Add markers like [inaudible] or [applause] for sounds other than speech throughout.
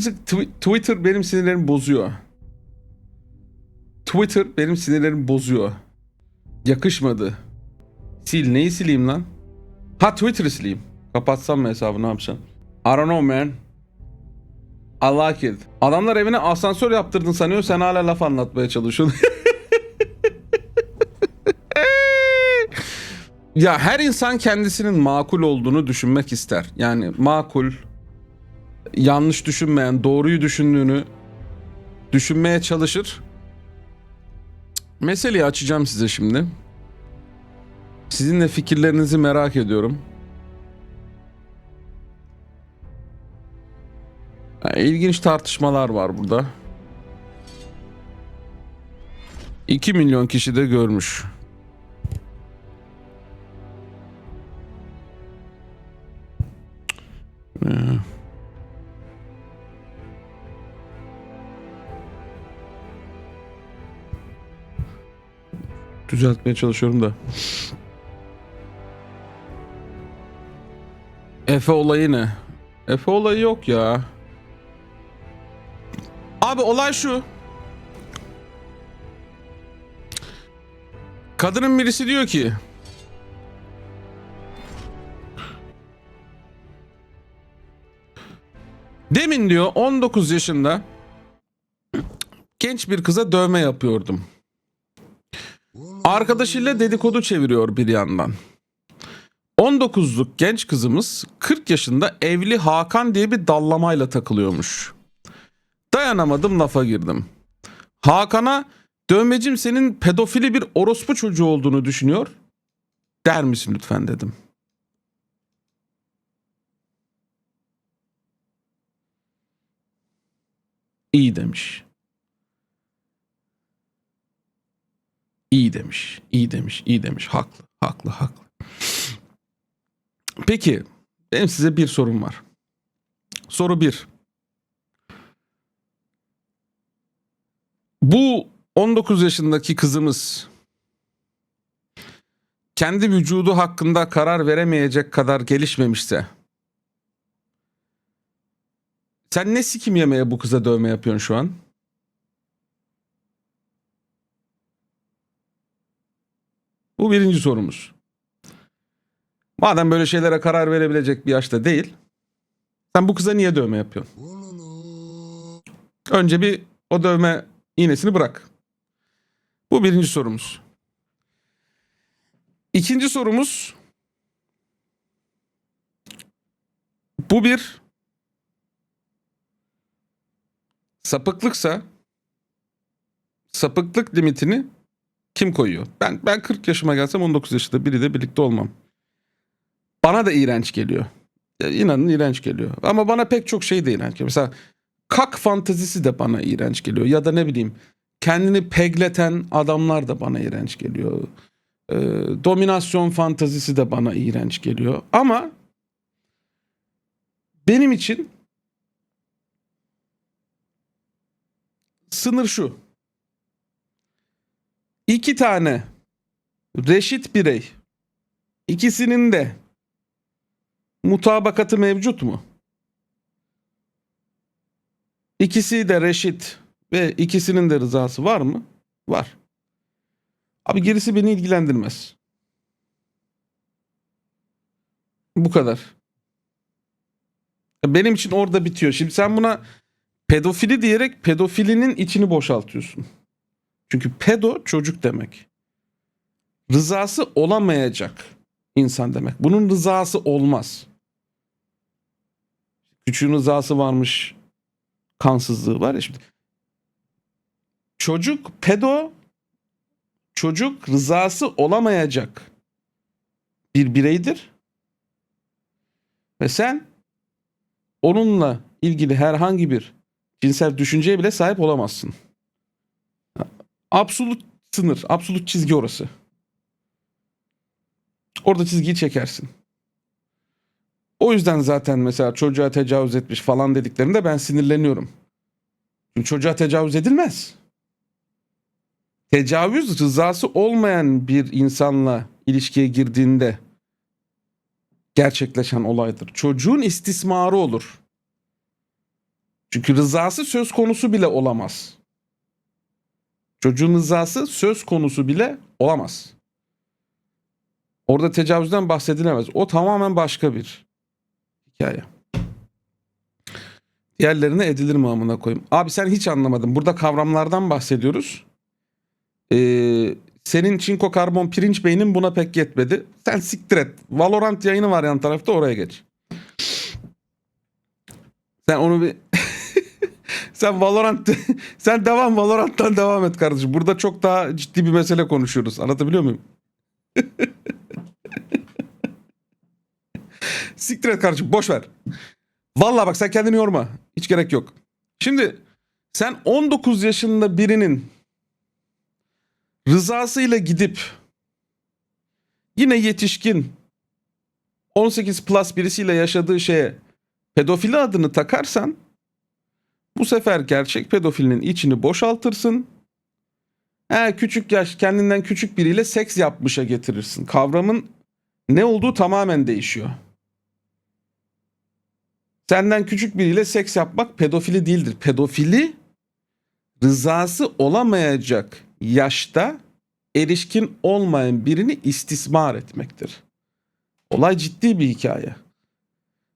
Tw- Twitter benim sinirlerimi bozuyor. Twitter benim sinirlerimi bozuyor. Yakışmadı. Sil neyi sileyim lan? Ha Twitter'ı sileyim. Kapatsam mı hesabı ne yapacağım? I don't know man. I like it. Adamlar evine asansör yaptırdın sanıyor sen hala laf anlatmaya çalışıyorsun. [laughs] ya her insan kendisinin makul olduğunu düşünmek ister. Yani makul, yanlış düşünmeyen, doğruyu düşündüğünü düşünmeye çalışır. Meseleyi açacağım size şimdi. Sizin de fikirlerinizi merak ediyorum. Ha, İlginç tartışmalar var burada. 2 milyon kişi de görmüş. Düzeltmeye çalışıyorum da. Efe olayı ne? Efe olayı yok ya. Abi olay şu. Kadının birisi diyor ki Demin diyor 19 yaşında genç bir kıza dövme yapıyordum. Arkadaşıyla dedikodu çeviriyor bir yandan. 19'luk genç kızımız 40 yaşında evli Hakan diye bir dallamayla takılıyormuş. Dayanamadım lafa girdim. Hakan'a dövmecim senin pedofili bir orospu çocuğu olduğunu düşünüyor. Der misin lütfen dedim. İyi demiş. İyi demiş, iyi demiş, iyi demiş. Haklı, haklı, haklı. Peki, benim size bir sorum var. Soru bir. Bu 19 yaşındaki kızımız kendi vücudu hakkında karar veremeyecek kadar gelişmemişse sen ne sikim yemeye bu kıza dövme yapıyorsun şu an? Bu birinci sorumuz. Madem böyle şeylere karar verebilecek bir yaşta değil, sen bu kıza niye dövme yapıyorsun? Önce bir o dövme iğnesini bırak. Bu birinci sorumuz. İkinci sorumuz bu bir sapıklıksa sapıklık limitini kim koyuyor? Ben ben 40 yaşıma gelsem 19 yaşında biriyle birlikte olmam. Bana da iğrenç geliyor. Ya inanın iğrenç geliyor. Ama bana pek çok şey de iğrenç geliyor. Mesela kak fantezisi de bana iğrenç geliyor. Ya da ne bileyim kendini pegleten adamlar da bana iğrenç geliyor. Ee, dominasyon fantezisi de bana iğrenç geliyor. Ama benim için sınır şu. İki tane reşit birey ikisinin de mutabakatı mevcut mu? İkisi de reşit ve ikisinin de rızası var mı? Var. Abi gerisi beni ilgilendirmez. Bu kadar. Benim için orada bitiyor. Şimdi sen buna pedofili diyerek pedofilinin içini boşaltıyorsun. Çünkü pedo çocuk demek. Rızası olamayacak insan demek. Bunun rızası olmaz. Küçüğün rızası varmış. Kansızlığı var ya şimdi. Çocuk pedo çocuk rızası olamayacak bir bireydir. Ve sen onunla ilgili herhangi bir cinsel düşünceye bile sahip olamazsın. Absolut sınır, absolut çizgi orası. Orada çizgiyi çekersin. O yüzden zaten mesela çocuğa tecavüz etmiş falan dediklerinde ben sinirleniyorum. Çünkü çocuğa tecavüz edilmez. Tecavüz rızası olmayan bir insanla ilişkiye girdiğinde gerçekleşen olaydır. Çocuğun istismarı olur. Çünkü rızası söz konusu bile olamaz. Çocuğun rızası söz konusu bile olamaz. Orada tecavüzden bahsedilemez. O tamamen başka bir hikaye. Diğerlerine edilir mi amına koyayım? Abi sen hiç anlamadın. Burada kavramlardan bahsediyoruz. Ee, senin çinko karbon pirinç beynin buna pek yetmedi. Sen siktir et. Valorant yayını var yan tarafta oraya geç. Sen onu bir... sen Valorant... [laughs] sen devam Valorant'tan devam et kardeşim. Burada çok daha ciddi bir mesele konuşuyoruz. Anlatabiliyor muyum? [laughs] Siktir et kardeşim boş ver. Vallahi bak sen kendini yorma. Hiç gerek yok. Şimdi sen 19 yaşında birinin rızasıyla gidip yine yetişkin 18 plus birisiyle yaşadığı şeye pedofili adını takarsan bu sefer gerçek pedofilinin içini boşaltırsın. He, küçük yaş kendinden küçük biriyle seks yapmışa getirirsin. Kavramın ne olduğu tamamen değişiyor. Senden küçük biriyle seks yapmak pedofili değildir. Pedofili rızası olamayacak yaşta erişkin olmayan birini istismar etmektir. Olay ciddi bir hikaye.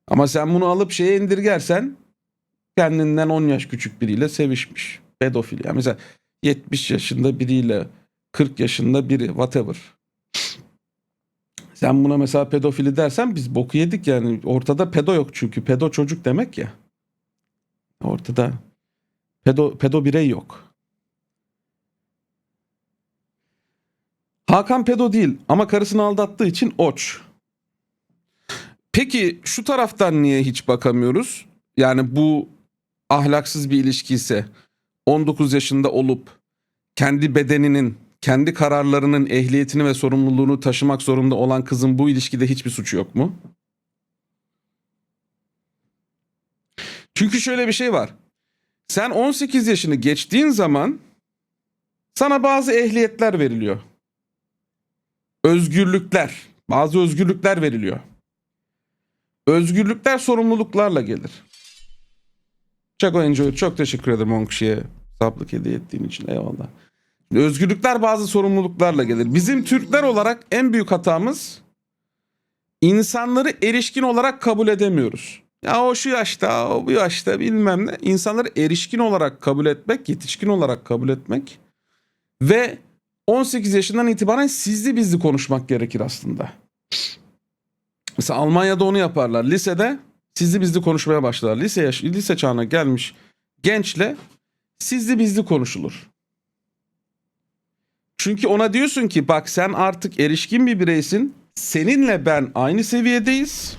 Ama sen bunu alıp şeye indirgersen kendinden 10 yaş küçük biriyle sevişmiş. Pedofil. Yani mesela 70 yaşında biriyle 40 yaşında biri whatever. Sen buna mesela pedofili dersen biz boku yedik yani. Ortada pedo yok çünkü. Pedo çocuk demek ya. Ortada pedo, pedo birey yok. Hakan pedo değil ama karısını aldattığı için oç. Peki şu taraftan niye hiç bakamıyoruz? Yani bu ahlaksız bir ilişki ise 19 yaşında olup kendi bedeninin, kendi kararlarının ehliyetini ve sorumluluğunu taşımak zorunda olan kızın bu ilişkide hiçbir suçu yok mu? Çünkü şöyle bir şey var. Sen 18 yaşını geçtiğin zaman sana bazı ehliyetler veriliyor. Özgürlükler, bazı özgürlükler veriliyor. Özgürlükler sorumluluklarla gelir. Çok Enjoy çok teşekkür ederim 10 kişiye saplık hediye ettiğin için eyvallah. Özgürlükler bazı sorumluluklarla gelir. Bizim Türkler olarak en büyük hatamız insanları erişkin olarak kabul edemiyoruz. Ya o şu yaşta, o bu yaşta bilmem ne. İnsanları erişkin olarak kabul etmek, yetişkin olarak kabul etmek ve 18 yaşından itibaren sizli bizli konuşmak gerekir aslında. Mesela Almanya'da onu yaparlar. Lisede sizli bizli konuşmaya başlar. Lise yaş lise çağına gelmiş gençle sizli bizli konuşulur. Çünkü ona diyorsun ki bak sen artık erişkin bir bireysin. Seninle ben aynı seviyedeyiz.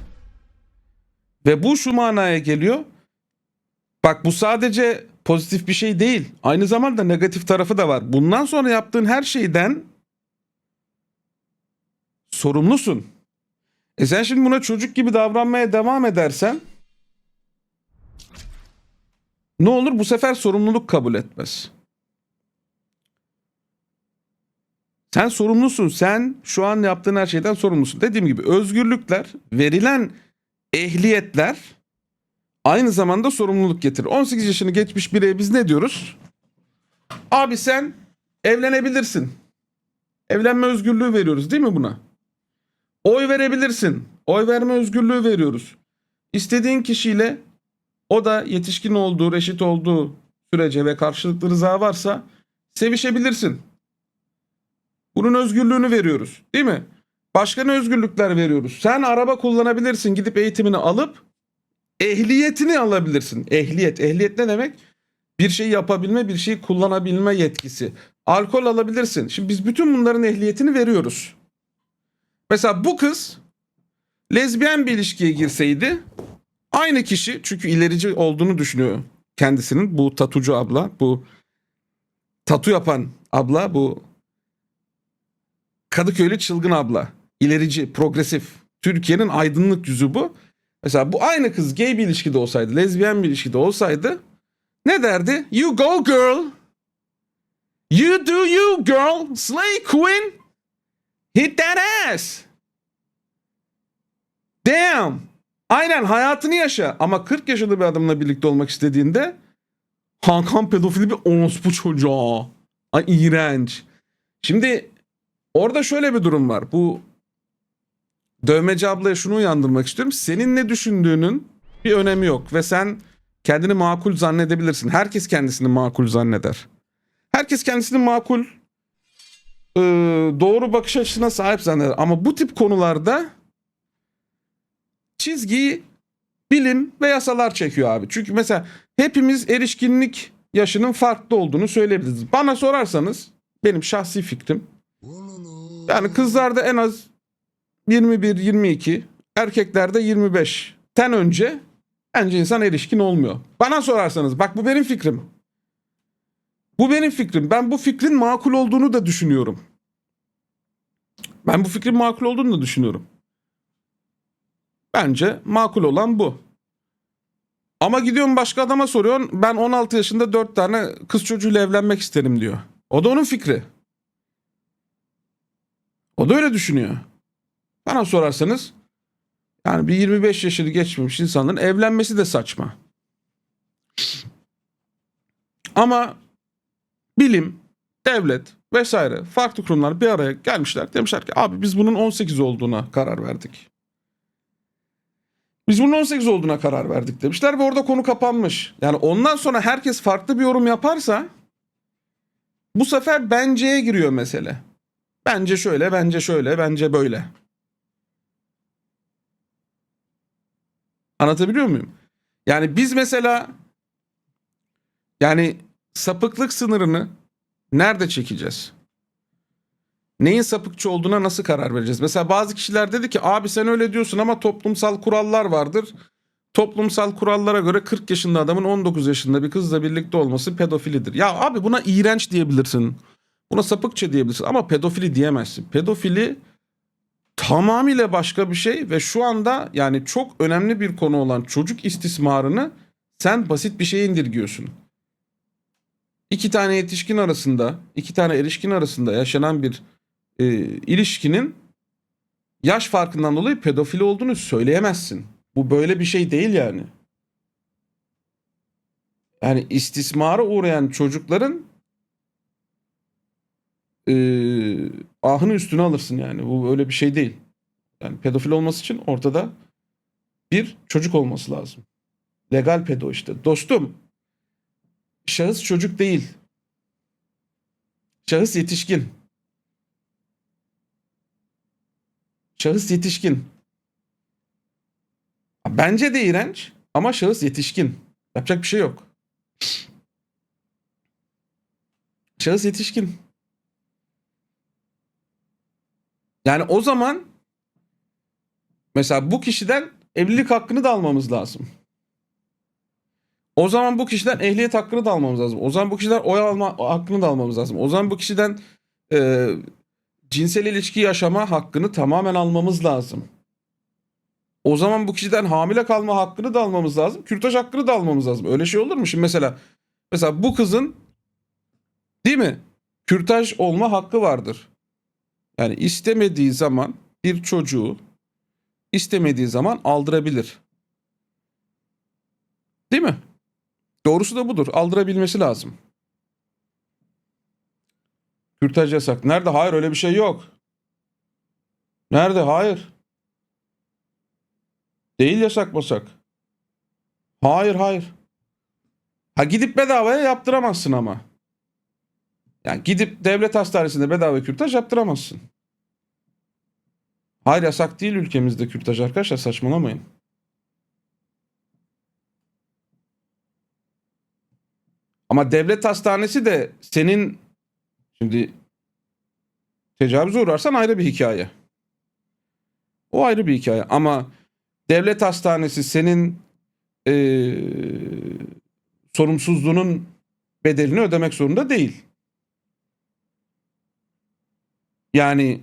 Ve bu şu manaya geliyor. Bak bu sadece pozitif bir şey değil. Aynı zamanda negatif tarafı da var. Bundan sonra yaptığın her şeyden sorumlusun. E sen şimdi buna çocuk gibi davranmaya devam edersen ne olur bu sefer sorumluluk kabul etmez. Sen sorumlusun. Sen şu an yaptığın her şeyden sorumlusun. Dediğim gibi özgürlükler, verilen ehliyetler aynı zamanda sorumluluk getirir. 18 yaşını geçmiş bireye biz ne diyoruz? Abi sen evlenebilirsin. Evlenme özgürlüğü veriyoruz değil mi buna? Oy verebilirsin. Oy verme özgürlüğü veriyoruz. İstediğin kişiyle o da yetişkin olduğu, reşit olduğu sürece ve karşılıklı rıza varsa sevişebilirsin. Bunun özgürlüğünü veriyoruz. Değil mi? Başka ne özgürlükler veriyoruz? Sen araba kullanabilirsin. Gidip eğitimini alıp ehliyetini alabilirsin. Ehliyet. Ehliyet ne demek? Bir şey yapabilme, bir şeyi kullanabilme yetkisi. Alkol alabilirsin. Şimdi biz bütün bunların ehliyetini veriyoruz. Mesela bu kız lezbiyen bir ilişkiye girseydi aynı kişi çünkü ilerici olduğunu düşünüyor kendisinin bu tatucu abla bu tatu yapan abla bu Kadıköylü çılgın abla ilerici progresif Türkiye'nin aydınlık yüzü bu. Mesela bu aynı kız gay bir ilişkide olsaydı lezbiyen bir ilişkide olsaydı ne derdi? You go girl. You do you girl. Slay queen. Hit that ass. Damn. Aynen hayatını yaşa ama 40 yaşında bir adamla birlikte olmak istediğinde Hakan pedofili bir orospu çocuğu. Ay iğrenç. Şimdi orada şöyle bir durum var. Bu dövmeci ablaya şunu uyandırmak istiyorum. Senin ne düşündüğünün bir önemi yok ve sen kendini makul zannedebilirsin. Herkes kendisini makul zanneder. Herkes kendisini makul e, doğru bakış açısına sahip zanneder. Ama bu tip konularda çizgiyi bilim ve yasalar çekiyor abi. Çünkü mesela hepimiz erişkinlik yaşının farklı olduğunu söyleyebiliriz. Bana sorarsanız benim şahsi fikrim yani kızlarda en az 21-22 erkeklerde 25 ten önce bence insan erişkin olmuyor. Bana sorarsanız bak bu benim fikrim. Bu benim fikrim. Ben bu fikrin makul olduğunu da düşünüyorum. Ben bu fikrin makul olduğunu da düşünüyorum. Bence makul olan bu. Ama gidiyorsun başka adama soruyorsun. Ben 16 yaşında 4 tane kız çocuğuyla evlenmek isterim diyor. O da onun fikri. O da öyle düşünüyor. Bana sorarsanız yani bir 25 yaşını geçmemiş insanların evlenmesi de saçma. Ama bilim, devlet vesaire farklı kurumlar bir araya gelmişler. Demişler ki abi biz bunun 18 olduğuna karar verdik. Biz bunun 18 olduğuna karar verdik demişler ve orada konu kapanmış. Yani ondan sonra herkes farklı bir yorum yaparsa bu sefer benceye giriyor mesele. Bence şöyle, bence şöyle, bence böyle. Anlatabiliyor muyum? Yani biz mesela yani sapıklık sınırını nerede çekeceğiz? Neyin sapıkçı olduğuna nasıl karar vereceğiz? Mesela bazı kişiler dedi ki abi sen öyle diyorsun ama toplumsal kurallar vardır. Toplumsal kurallara göre 40 yaşında adamın 19 yaşında bir kızla birlikte olması pedofilidir. Ya abi buna iğrenç diyebilirsin. Buna sapıkça diyebilirsin ama pedofili diyemezsin. Pedofili tamamıyla başka bir şey ve şu anda yani çok önemli bir konu olan çocuk istismarını sen basit bir şeye indirgiyorsun. İki tane yetişkin arasında, iki tane erişkin arasında yaşanan bir e, ilişkinin yaş farkından dolayı pedofili olduğunu söyleyemezsin. Bu böyle bir şey değil yani. Yani istismara uğrayan çocukların e, ahını üstüne alırsın yani. Bu öyle bir şey değil. Yani pedofil olması için ortada bir çocuk olması lazım. Legal pedo işte. Dostum şahıs çocuk değil. Şahıs yetişkin. Şahıs yetişkin. Bence de iğrenç ama şahıs yetişkin. Yapacak bir şey yok. Şahıs yetişkin. Yani o zaman mesela bu kişiden evlilik hakkını da almamız lazım. O zaman bu kişiden ehliyet hakkını da almamız lazım. O zaman bu kişiden oy alma hakkını da almamız lazım. O zaman bu kişiden e, cinsel ilişki yaşama hakkını tamamen almamız lazım. O zaman bu kişiden hamile kalma hakkını da almamız lazım. Kürtaj hakkını da almamız lazım. Öyle şey olur mu? Şimdi mesela mesela bu kızın değil mi? Kürtaj olma hakkı vardır. Yani istemediği zaman bir çocuğu istemediği zaman aldırabilir. Değil mi? Doğrusu da budur. Aldırabilmesi lazım. Kürtaj yasak. Nerede? Hayır öyle bir şey yok. Nerede? Hayır. Değil yasak masak. Hayır hayır. Ha gidip bedavaya yaptıramazsın ama. Yani gidip devlet hastanesinde bedava kürtaj yaptıramazsın. Hayır yasak değil ülkemizde kürtaj arkadaşlar saçmalamayın. Ama devlet hastanesi de senin şimdi tecavüze uğrarsan ayrı bir hikaye. O ayrı bir hikaye ama devlet hastanesi senin eee sorumsuzluğunun bedelini ödemek zorunda değil. Yani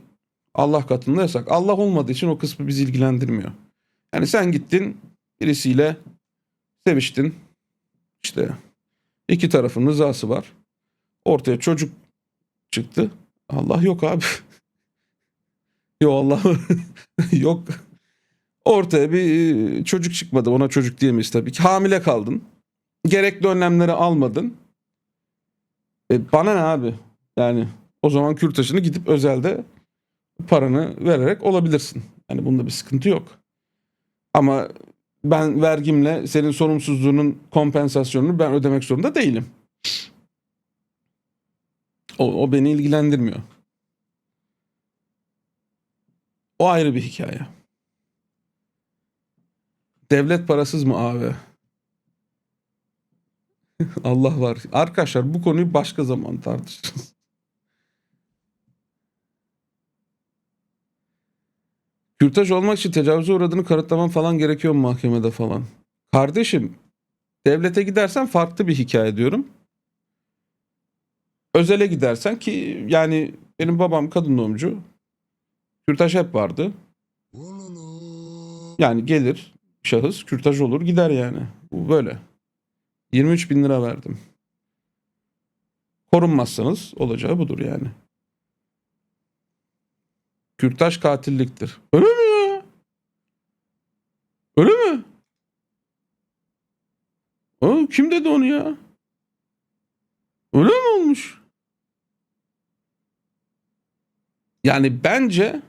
Allah katında yasak. Allah olmadığı için o kısmı bizi ilgilendirmiyor. Yani sen gittin birisiyle seviştin. İşte iki tarafın rızası var. Ortaya çocuk çıktı. Allah yok abi. [laughs] yok Allah [laughs] yok. Ortaya bir e, çocuk çıkmadı. Ona çocuk diyemeyiz tabii ki. Hamile kaldın. Gerekli önlemleri almadın. E, bana ne abi? Yani o zaman kürtajını gidip özelde paranı vererek olabilirsin. Yani bunda bir sıkıntı yok. Ama ben vergimle senin sorumsuzluğunun kompensasyonunu ben ödemek zorunda değilim. O, o beni ilgilendirmiyor. O ayrı bir hikaye. Devlet parasız mı abi? [laughs] Allah var. Arkadaşlar bu konuyu başka zaman tartışırız. Kürtaj olmak için tecavüze uğradığını kanıtlaman falan gerekiyor mu mahkemede falan? Kardeşim devlete gidersen farklı bir hikaye diyorum. Özele gidersen ki yani benim babam kadın doğumcu. Kürtaj hep vardı. Yani gelir şahıs kürtaj olur gider yani. Bu böyle. 23 bin lira verdim. Korunmazsanız olacağı budur yani. Kürtaj katilliktir. Öyle mi ya? Öyle mi? Aa, kim dedi onu ya? Öyle mi olmuş? Yani bence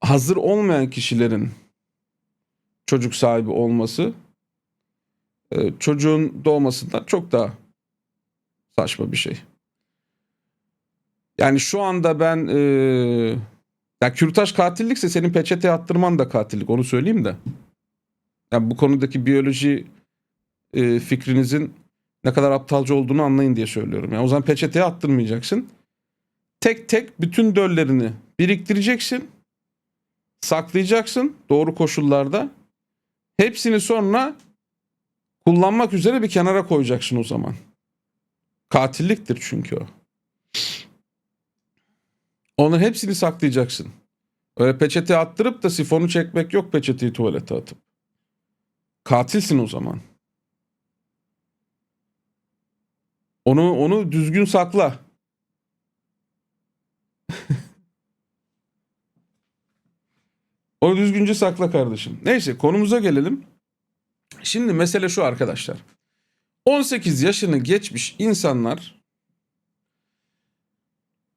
hazır olmayan kişilerin çocuk sahibi olması e, çocuğun doğmasından çok daha saçma bir şey. Yani şu anda ben e, ya kürtaj katillikse senin peçeteye attırman da katillik onu söyleyeyim de. Yani bu konudaki biyoloji e, fikrinizin ne kadar aptalca olduğunu anlayın diye söylüyorum. Yani o zaman peçeteye attırmayacaksın. Tek tek bütün döllerini biriktireceksin. Saklayacaksın doğru koşullarda. Hepsini sonra kullanmak üzere bir kenara koyacaksın o zaman. Katilliktir çünkü o. Onların hepsini saklayacaksın. Öyle peçete attırıp da sifonu çekmek yok peçeteyi tuvalete atıp. Katilsin o zaman. Onu onu düzgün sakla. [laughs] onu düzgünce sakla kardeşim. Neyse konumuza gelelim. Şimdi mesele şu arkadaşlar. 18 yaşını geçmiş insanlar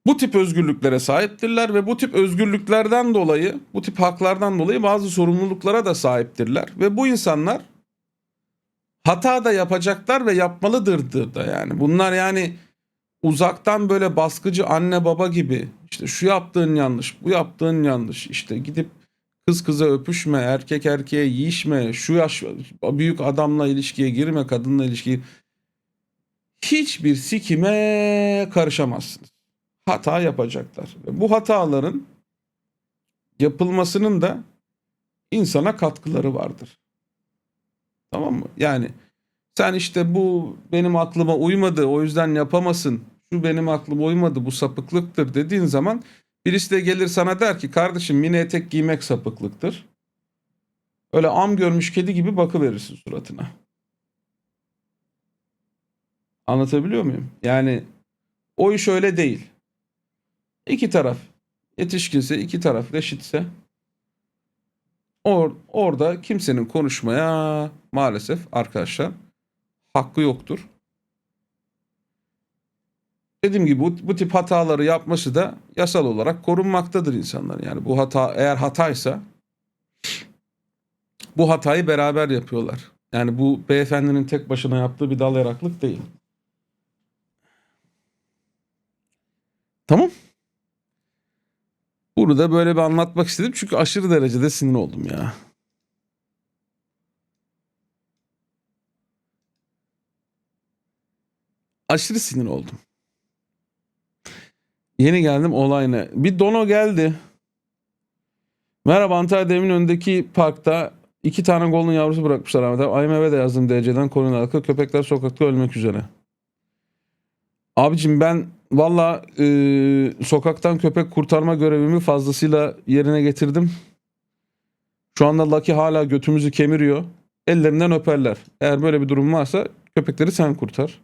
bu tip özgürlüklere sahiptirler ve bu tip özgürlüklerden dolayı, bu tip haklardan dolayı bazı sorumluluklara da sahiptirler ve bu insanlar hata da yapacaklar ve yapmalıdırdır da yani. Bunlar yani uzaktan böyle baskıcı anne baba gibi işte şu yaptığın yanlış, bu yaptığın yanlış işte gidip kız kıza öpüşme, erkek erkeğe yiyişme, şu yaş büyük adamla ilişkiye girme, kadınla ilişkiye hiçbir sikime karışamazsınız. Hata yapacaklar. Bu hataların yapılmasının da insana katkıları vardır. Tamam mı? Yani sen işte bu benim aklıma uymadı o yüzden yapamasın. Şu benim aklıma uymadı bu sapıklıktır dediğin zaman birisi de gelir sana der ki kardeşim mini etek giymek sapıklıktır. Öyle am görmüş kedi gibi bakıverirsin suratına. Anlatabiliyor muyum? Yani o iş öyle değil. İki taraf yetişkinse, iki taraf reşitse or, orada kimsenin konuşmaya maalesef arkadaşlar hakkı yoktur. Dediğim gibi bu, bu tip hataları yapması da yasal olarak korunmaktadır insanlar. Yani bu hata eğer hataysa bu hatayı beraber yapıyorlar. Yani bu beyefendinin tek başına yaptığı bir dal yaraklık değil. Tamam. Bunu da böyle bir anlatmak istedim çünkü aşırı derecede sinir oldum ya. Aşırı sinir oldum. Yeni geldim olay ne? Bir dono geldi. Merhaba Antalya Emin önündeki parkta iki tane golden yavrusu bırakmışlar Ahmet abi. IMF'e de yazdım DC'den konuyla alakalı. Köpekler sokakta ölmek üzere. Abicim ben valla e, sokaktan köpek kurtarma görevimi fazlasıyla yerine getirdim. Şu anda Lucky hala götümüzü kemiriyor. Ellerinden öperler. Eğer böyle bir durum varsa köpekleri sen kurtar.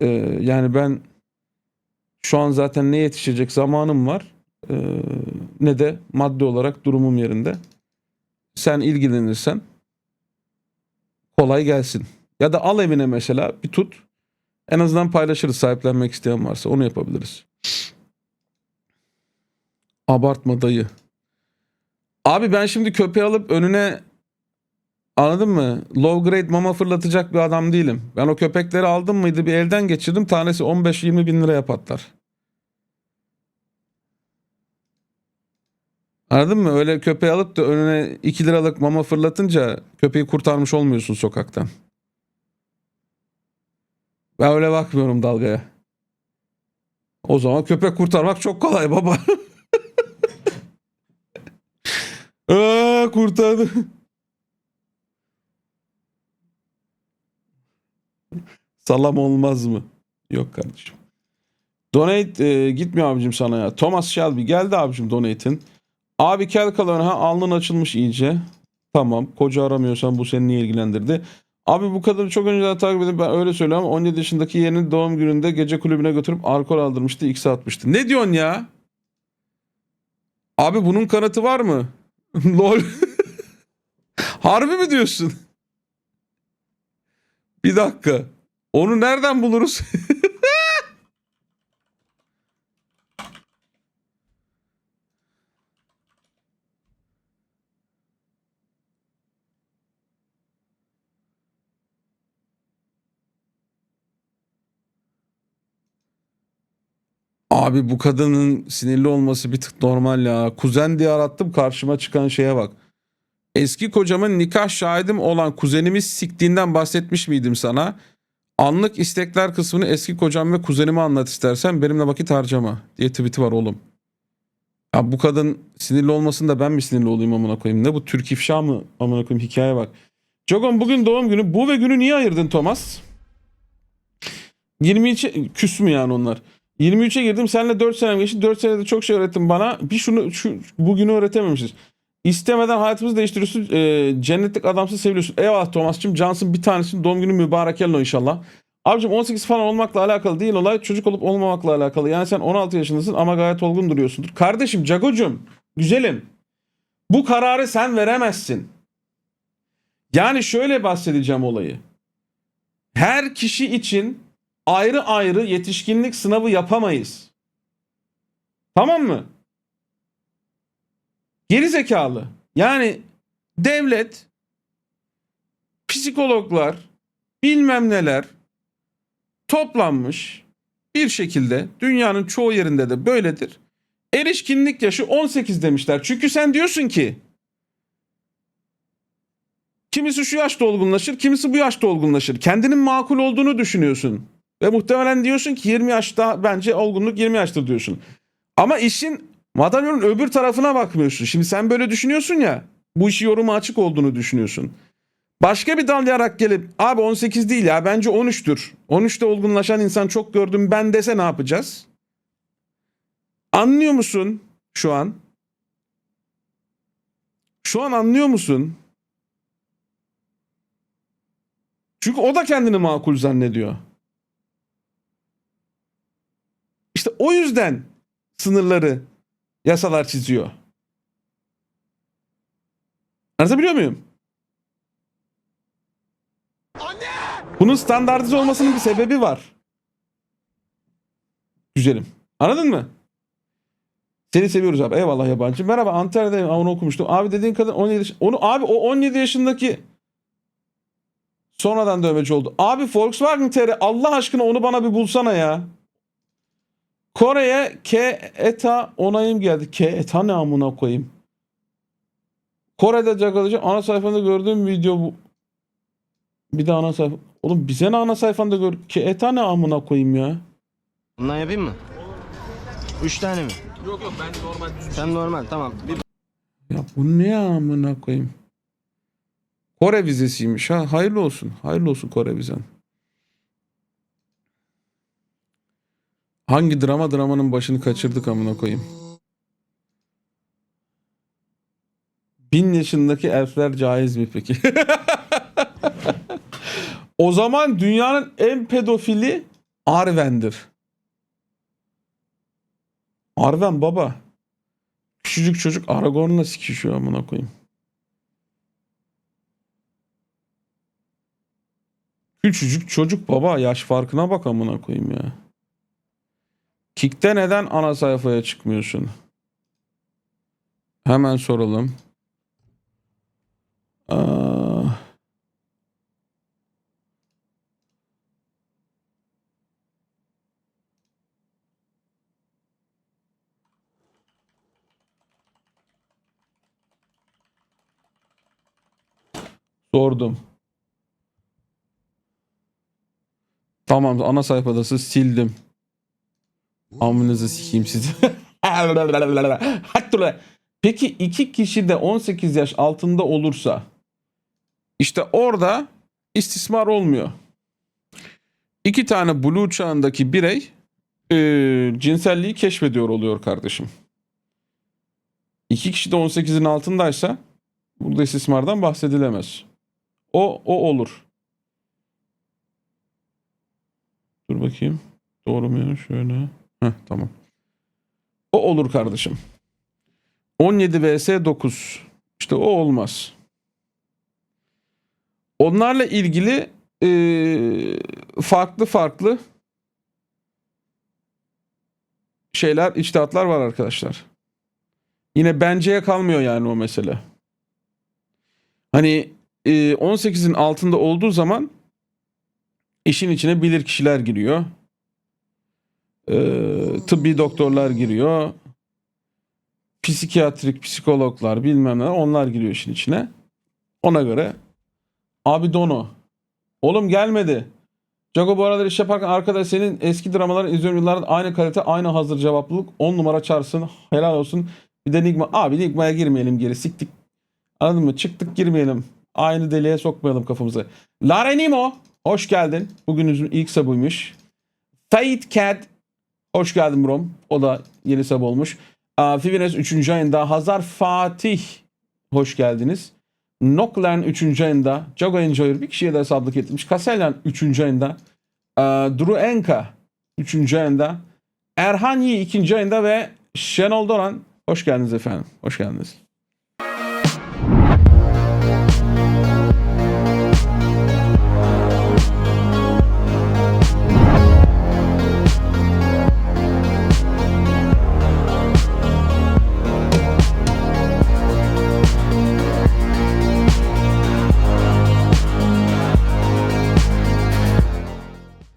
E, yani ben şu an zaten ne yetişecek zamanım var. E, ne de maddi olarak durumum yerinde. Sen ilgilenirsen kolay gelsin. Ya da al evine mesela bir tut. En azından paylaşırız sahiplenmek isteyen varsa onu yapabiliriz. Abartma dayı. Abi ben şimdi köpeği alıp önüne anladın mı? Low grade mama fırlatacak bir adam değilim. Ben o köpekleri aldım mıydı bir elden geçirdim. Tanesi 15-20 bin liraya patlar. Anladın mı? Öyle köpeği alıp da önüne 2 liralık mama fırlatınca köpeği kurtarmış olmuyorsun sokaktan. Ben öyle bakmıyorum dalgaya. O zaman köpek kurtarmak çok kolay baba. [laughs] Aa, kurtardı. Salam olmaz mı? Yok kardeşim. Donate e, gitmiyor abicim sana ya. Thomas Shelby geldi abicim donate'in. Abi kel kalan ha alnın açılmış iyice. Tamam. Koca aramıyorsan bu seni niye ilgilendirdi? Abi bu kadını çok önceden takip edip ben öyle söylüyorum. 17 yaşındaki yeğenin doğum gününde gece kulübüne götürüp alkol aldırmıştı. X'e atmıştı. Ne diyorsun ya? Abi bunun kanıtı var mı? [laughs] Lol. [laughs] Harbi mi diyorsun? Bir dakika. Onu nereden buluruz? [laughs] Abi bu kadının sinirli olması bir tık normal ya. Kuzen diye arattım karşıma çıkan şeye bak. Eski kocamın nikah şahidim olan kuzenimiz siktiğinden bahsetmiş miydim sana? Anlık istekler kısmını eski kocam ve kuzenime anlat istersen benimle vakit harcama diye tweet'i var oğlum. Ya bu kadın sinirli olmasın da ben mi sinirli olayım amına koyayım? Ne bu Türk ifşa mı amına koyayım hikaye bak. Jogon bugün doğum günü. Bu ve günü niye ayırdın Thomas? 23 küs mü yani onlar? 23'e girdim. Seninle 4 senem geçti. 4 senede çok şey öğrettin bana. Bir şunu şu bugünü öğretememişiz. İstemeden hayatımızı değiştiriyorsun. E, cennetlik adamsın seviliyorsun. Eyvallah Thomas'cığım. Cansın bir tanesinin doğum günü mübarek elin inşallah. Abicim 18 falan olmakla alakalı değil olay. Çocuk olup olmamakla alakalı. Yani sen 16 yaşındasın ama gayet olgun duruyorsundur. Kardeşim Cagocum. Güzelim. Bu kararı sen veremezsin. Yani şöyle bahsedeceğim olayı. Her kişi için ayrı ayrı yetişkinlik sınavı yapamayız. Tamam mı? Geri zekalı. Yani devlet, psikologlar, bilmem neler toplanmış bir şekilde dünyanın çoğu yerinde de böyledir. Erişkinlik yaşı 18 demişler. Çünkü sen diyorsun ki kimisi şu yaşta olgunlaşır, kimisi bu yaşta olgunlaşır. Kendinin makul olduğunu düşünüyorsun. Ve muhtemelen diyorsun ki 20 yaşta bence olgunluk 20 yaştır diyorsun. Ama işin madalyonun öbür tarafına bakmıyorsun. Şimdi sen böyle düşünüyorsun ya. Bu işi yoruma açık olduğunu düşünüyorsun. Başka bir dalyarak gelip abi 18 değil ya bence 13'tür. 13'te olgunlaşan insan çok gördüm ben dese ne yapacağız? Anlıyor musun şu an? Şu an anlıyor musun? Çünkü o da kendini makul zannediyor. İşte o yüzden sınırları yasalar çiziyor. Anlatabiliyor muyum? Bunun standartize olmasının bir sebebi var. Güzelim. Anladın mı? Seni seviyoruz abi. Eyvallah yabancı. Merhaba Antalya'da onu okumuştum. Abi dediğin kadın 17 yaş- Onu abi o 17 yaşındaki sonradan dövmeci oldu. Abi Volkswagen TR Allah aşkına onu bana bir bulsana ya. Kore'ye K ETA onayım geldi. K ETA ne amına koyayım. Kore'de cakalıcı ana sayfanda gördüğüm video bu. Bir de ana sayfa. Oğlum bize ne ana sayfanda gör. K ETA ne amına koyayım ya. Bundan yapayım mı? Üç tane mi? Yok yok ben normal Sen normal tamam. Bir Ya bu ne amına koyayım. Kore vizesiymiş ha. Hayırlı olsun. Hayırlı olsun Kore vizen. Hangi drama dramanın başını kaçırdık amına koyayım. Bin yaşındaki elfler caiz mi peki? [laughs] o zaman dünyanın en pedofili Arven'dir. Arven baba. Küçücük çocuk Aragorn'la sikişiyor amına koyayım. Küçücük çocuk baba yaş farkına bak amına koyayım ya. Kick'te neden ana sayfaya çıkmıyorsun? Hemen soralım. Aa, sordum. Tamam ana sayfadasın sildim. Amınızı sikeyim sizi. [laughs] Peki iki kişi de 18 yaş altında olursa işte orada istismar olmuyor. İki tane blue çağındaki birey e, cinselliği keşfediyor oluyor kardeşim. İki kişi de 18'in altındaysa burada istismardan bahsedilemez. O, o olur. Dur bakayım. Doğru mu ya? Şöyle. Heh, tamam. O olur kardeşim. 17 vs 9. İşte o olmaz. Onlarla ilgili eee, farklı farklı şeyler, içtihatlar var arkadaşlar. Yine benceye kalmıyor yani o mesele. Hani eee, 18'in altında olduğu zaman işin içine bilir kişiler giriyor. Eee, tıbbi doktorlar giriyor psikiyatrik psikologlar bilmem ne onlar giriyor işin içine. Ona göre abi Dono oğlum gelmedi. Jago bu aralar iş yaparken arkada senin eski dramaların izliyorum yıllardır aynı kalite aynı hazır cevaplılık 10 numara çarsın helal olsun. Bir de Nigma abi Nigma'ya girmeyelim geri siktik. Anladın mı? Çıktık girmeyelim. Aynı deliğe sokmayalım kafamızı. Larenimo hoş geldin. Bugünümüzün ilk sabıymış. Fate Cat hoş geldin brom. O da yeni sab olmuş. Fivines 3. ayında. Hazar Fatih. Hoş geldiniz. Noklen 3. ayında. Jago Enjoyer bir kişiye de hesaplık etmiş. Kaselyan 3. ayında. Duru Enka 3. ayında. Erhan Yi 2. ayında ve Şenol Doran. Hoş geldiniz efendim. Hoş geldiniz.